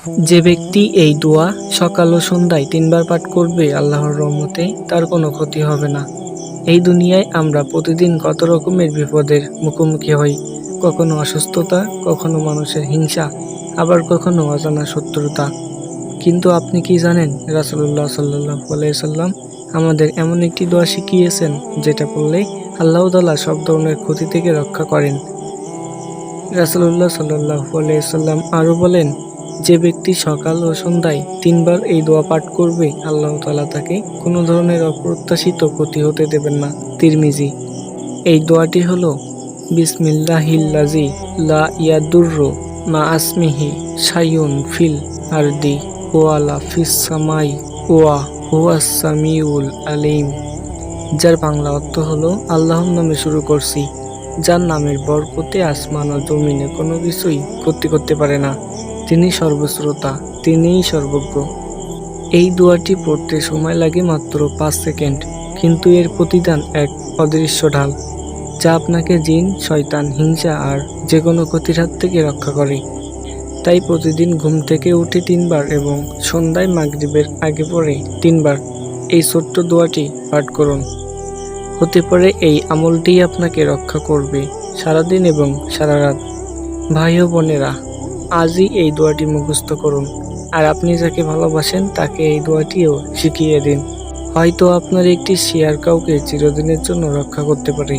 যে ব্যক্তি এই দোয়া সকাল ও সন্ধ্যায় তিনবার পাঠ করবে আল্লাহর রহমতে, তার কোনো ক্ষতি হবে না। এই দুনিয়ায় আমরা প্রতিদিন কত রকমের বিপদের মুখোমুখি হই? কখনো অসুস্থতা, কখনো মানুষের হিংসা, আবার কখনো অজানা শত্রুতা। কিন্তু আপনি কি জানেন রাসুল্লাহ সাল্লাহ সাল্লাম আমাদের এমন একটি দোয়া শিখিয়েছেন, যেটা পড়লে আল্লাহ তালা সব ধরনের ক্ষতি থেকে রক্ষা করেন? রাসুল্লাহ সাল্লাহ সাল্লাম আরও বলেন যে ব্যক্তি সকাল ও সন্ধ্যায় তিনবার এই দোয়া পাঠ করবে, আল্লাহ তালা তাকে কোনো ধরনের অপ্রত্যাশিত ক্ষতি হতে দেবেন না। তিরমিজি, এই দোয়াটি হলো, বিসমিল্লাহিল্লাজি লা ইয়াদুর্রু মা আসমিহি সাইয়ুন ফিল আর আরদি ওয়ালা ফিস সামাই ওয়া হুয়া সামিউল আলিম। যার বাংলা অর্থ হলো, আল্লাহর নামে শুরু করছি, যার নামের বরকতে আসমান ও জমিনে কোনো কিছুই ক্ষতি করতে পারে না। তিনি সর্বশ্রোতা, তিনিই সর্বজ্ঞ। এই দোয়াটি পড়তে সময় লাগে মাত্র পাঁচ সেকেন্ড, কিন্তু এর প্রতিদান এক অদৃশ্য ঢাল, যা আপনাকে জিন, শয়তান, হিংসা আর যে কোনো ক্ষতির হাত থেকে রক্ষা করে। তাই প্রতিদিন ঘুম থেকে উঠে তিনবার এবং সন্ধ্যায় মাগরিবের আগে পরে তিনবার এই ছোট্ট দোয়াটি পাঠ করুন। হতে পারে এই আমলটি আপনাকে রক্ষা করবে সারাদিন এবং সারা রাত ভাই ও বোনেরা আজই এই দোয়াটি মুখস্থ করুন। আর আপনি যাকে ভালোবাসেন, তাকে এই দোয়াটিও শিখিয়ে দিন। হয়তো আপনার একটি শেয়ার কাউকে চিরদিনের জন্য রক্ষা করতে পারে।